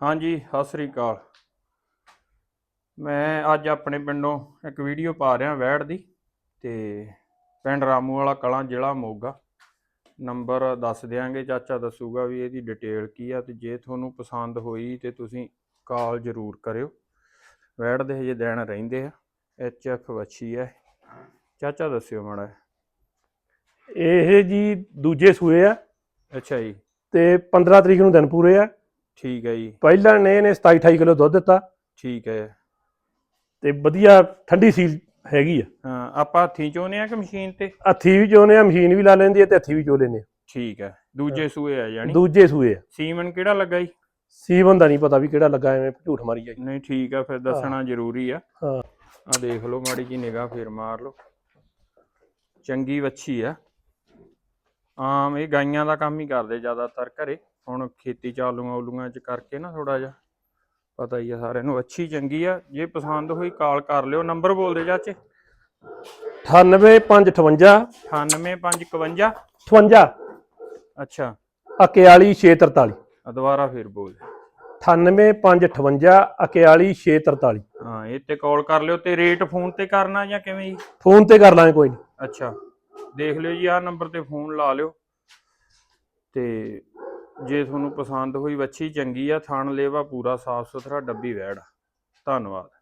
ਹਾਂਜੀ ਸਤਿ ਸ੍ਰੀ ਅਕਾਲ। ਮੈਂ ਅੱਜ ਆਪਣੇ ਪਿੰਡੋਂ ਇੱਕ ਵੀਡੀਓ ਪਾ ਰਿਹਾ ਵੈੜ ਦੀ ਤੇ ਪਿੰਡ ਰਾਮੂ ਵਾਲਾ ਕਲਾਂ ਜ਼ਿਲ੍ਹਾ ਮੋਗਾ। ਨੰਬਰ ਦੱਸ ਦਿਆਂਗੇ ਚਾਚਾ ਦੱਸੂਗਾ ਵੀ ਇਹਦੀ ਡਿਟੇਲ ਕੀ ਆ ਤੇ ਜੇ ਤੁਹਾਨੂੰ ਪਸੰਦ ਹੋਈ ਤੇ ਤੁਸੀਂ ਕਾਲ ਜ਼ਰੂਰ ਕਰਿਓ। ਵੈੜ ਦੇ ਹਜੇ ਦਿਨ ਰਹਿੰਦੇ ਆ ਐਚ ਐਫ ਵੱਛੀ ਹੈ ਚਾਚਾ ਦੱਸਿਓ ਮਾੜਾ। ਇਹ ਜੀ ਦੂਜੇ ਸੂਏ ਆ ਅੱਛਾ ਜੀ। ਤੇ 15 ਤਰੀਕ ਨੂੰ ਦਿਨ ਪੂਰੇ ਆ। ਠੀਕ ਹੈ ਜੀ। ਪਹਿਲਾਂ ਨੇ ਇਹਨੇ 27 28 ਕਿਲੋ ਦੁੱਧ ਦਿੱਤਾ। ਠੀਕ ਹੈ। ਤੇ ਵਧੀਆ ਠੰਡੀ ਸੀਲ ਹੈਗੀ ਆ। ਹਾਂ ਆਪਾਂ ਹੱਥੀਂ ਚੋਨੇ ਆ ਕਿ ਮਸ਼ੀਨ ਤੇ? ਹੱਥੀ ਵੀ ਚੋਨੇ ਆ ਮਸ਼ੀਨ ਵੀ ਲਾ ਲੈਂਦੀ ਆ ਤੇ ਹੱਥੀ ਵੀ ਚੋ ਲੈਂਦੇ ਆ ਠੀਕ ਹੈ ਦੂਜੇ ਸੂਏ ਆ ਜਾਨੀ ਦੂਜੇ ਸੂਏ ਆ। ਸੀਮਨ ਕਿਹੜਾ ਲੱਗਾ ਜੀ? ਸੀਵਨ ਦਾ ਨਹੀਂ ਪਤਾ ਵੀ ਕਿਹੜਾ ਲੱਗਾ ਐਵੇਂ ਝੂਠ ਮਾਰੀ ਜਾਈ। ਨਹੀਂ ਠੀਕ ਆ ਫਿਰ ਦੱਸਣਾ ਜ਼ਰੂਰੀ ਆ। ਹਾਂ। ਆ ਦੇਖ ਲਓ ਮਾੜੀ ਜੀ ਨਿਗਾਹ ਫਿਰ ਮਾਰ ਲਓ। ਚੰਗੀ ਵੱਛੀ ਆ। ਆਮ ਇਹ ਗਾਈਆਂ ਦਾ ਕੰਮ ਹੀ ਕਰਦੇ ਜ਼ਿਆਦਾਤਰ ਘਰੇ। ਹੁਣ ਖੇਤੀ ਚਾਲੂਆਂ ਉਲੂਆਂ ਚ ਕਰਕੇ ਨਾ ਥੋੜਾ ਜਿਹਾ ਪਤਾ ਹੀ ਆ ਸਾਰਿਆਂ ਨੂੰ ਅੱਛੀ ਚੰਗੀ ਆ ਜੇ ਪਸੰਦ ਹੋਈ ਕਾਲ ਕਰ ਲਿਓ ਨੰਬਰ ਬੋਲ ਦੇ ਚਾਚੇ। 98558 98551 58 ਅੱਛਾ। 41643 ਆ ਦੁਬਾਰਾ ਫਿਰ ਬੋਲ। 98558 41643 ਹਾਂ ਇਹ ਤੇ ਕਾਲ ਕਰ ਲਿਓ ਤੇ ਰੇਟ ਫੋਨ ਤੇ ਕਰਨਾ ਜਾਂ ਕਿਵੇਂ ਜੀ? ਫੋਨ ਤੇ ਕਰ ਲਾਂਗੇ ਕੋਈ ਨਹੀਂ। ਅੱਛਾ। ਦੇਖ ਲਿਓ ਜੀ ਆਹ ਨੰਬਰ ਤੇ ਫੋਨ ਲਾ ਲਿਓ। ਤੇ ਜੇ ਤੁਹਾਨੂੰ ਪਸੰਦ ਹੋਈ ਵੱਛੀ ਚੰਗੀ ਆ ਥਣ ਲੇਵਾ ਪੂਰਾ ਸਾਫ਼ ਸੁਥਰਾ ਡੱਬੀ ਵੈੜ। ਧੰਨਵਾਦ।